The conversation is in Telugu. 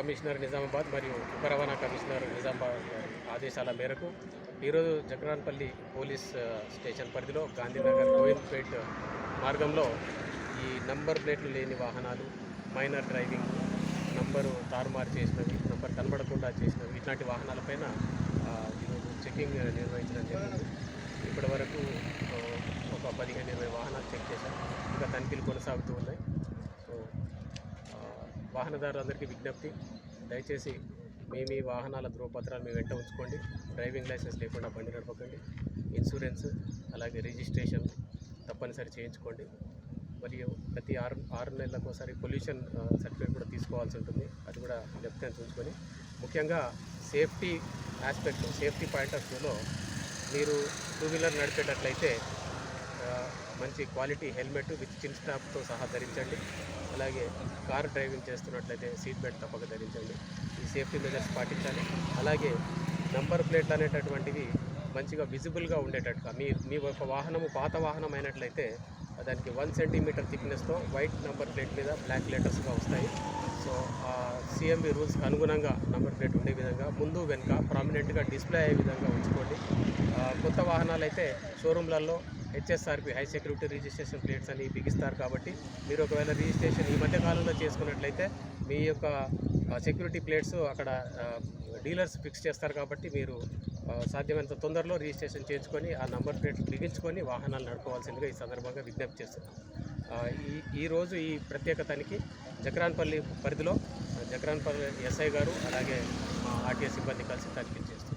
కమిషనర్ నిజామాబాద్ మరియు ఉప రవాణా కమిషనర్ నిజామాబాద్ ఆదేశాల మేరకు ఈరోజు జగరాన్పల్లి పోలీస్ స్టేషన్ పరిధిలో గాంధీనగర్ కోయిన్పేట్ మార్గంలో ఈ నంబర్ ప్లేట్లు లేని వాహనాలు మైనర్ డ్రైవింగ్ నంబరు తారుమారు చేసినవి నంబర్ కనబడకుండా చేసినవి ఇట్లాంటి వాహనాలపైన ఈరోజు చెకింగ్ నిర్వహించడం జరిగింది. ఇప్పటి వరకు ఒక పదిహేను ఇరవై వాహనాలు చెక్ చేశాం. ఇంకా తనిఖీలు కొనసాగుతూ ఉన్నాయి. వాహనదారులందరికీ విజ్ఞప్తి. దయచేసి మీ మీ వాహనాల ధృవపత్రాలు మీ వెంట ఉంచుకోండి. డ్రైవింగ్ లైసెన్స్ లేకుండా బండి నడపకండి. ఇన్సూరెన్స్ అలాగే రిజిస్ట్రేషన్ తప్పనిసరి చేయించుకోండి. మరియు ప్రతి ఆరు ఆరు నెలలకు ఒకసారి పొల్యూషన్ సర్టిఫికేట్ కూడా తీసుకోవాల్సి ఉంటుంది. అది కూడా జ్ఞప్తిగా ఉంచుకొని. ముఖ్యంగా safety aspect safety point of వ్యూలో మీరు టూ వీలర్ నడిపేటట్లయితే మంచి క్వాలిటీ హెల్మెట్ విత్ చిన్ స్టాప్తో సహా ధరించండి. అలాగే కార్ డ్రైవింగ్ చేస్తున్నట్లయితే సీట్ బెల్ట్ తప్పక ధరించండి. ఈ సేఫ్టీ మెజర్స్ పాటించాలి. అలాగే నంబర్ ప్లేట్లు అనేటటువంటివి మంచిగా విజిబుల్గా ఉండేటట్టుగా మీ మీ యొక్క వాహనము పాత వాహనం అయినట్లయితే దానికి వన్ సెంటీమీటర్ థిక్నెస్తో వైట్ నెంబర్ ప్లేట్ మీద బ్లాక్ లెటర్స్గా వస్తాయి. సో సిఎంబి రూల్స్కి అనుగుణంగా నంబర్ ప్లేట్ ఉండే విధంగా ముందు వెనుక ప్రామినెంట్గా డిస్ప్లే అయ్యే విధంగా ఉంచుకోండి. కొత్త వాహనాలు అయితే షోరూమ్లలో HSRP high security registration plates అని బిగిస్తారు కాబట్టి మీరు ఒకవేళ రిజిస్ట్రేషన్ ఈ మధ్య కాలంలో చేసుకున్నట్లయితే మీ యొక్క సెక్యూరిటీ ప్లేట్స్ అక్కడ డీలర్స్ ఫిక్స్ చేస్తారు కాబట్టి మీరు సాధ్యమైనంత తొందరలో రిజిస్ట్రేషన్ చేయించుకొని ఆ నంబర్ ప్లేట్లు బిగించుకొని వాహనాలు నడుపుకోవాల్సిందిగా ఈ సందర్భంగా విజ్ఞప్తి చేస్తున్నాం. ఈ ఈరోజు ఈ ప్రత్యేక తనిఖీ జక్రాన్పల్లి పరిధిలో జక్రాన్పల్లి ఎస్ఐ గారు అలాగే ఆర్టీఎస్ సిబ్బంది కలిసి తనిఖీ చేస్తారు.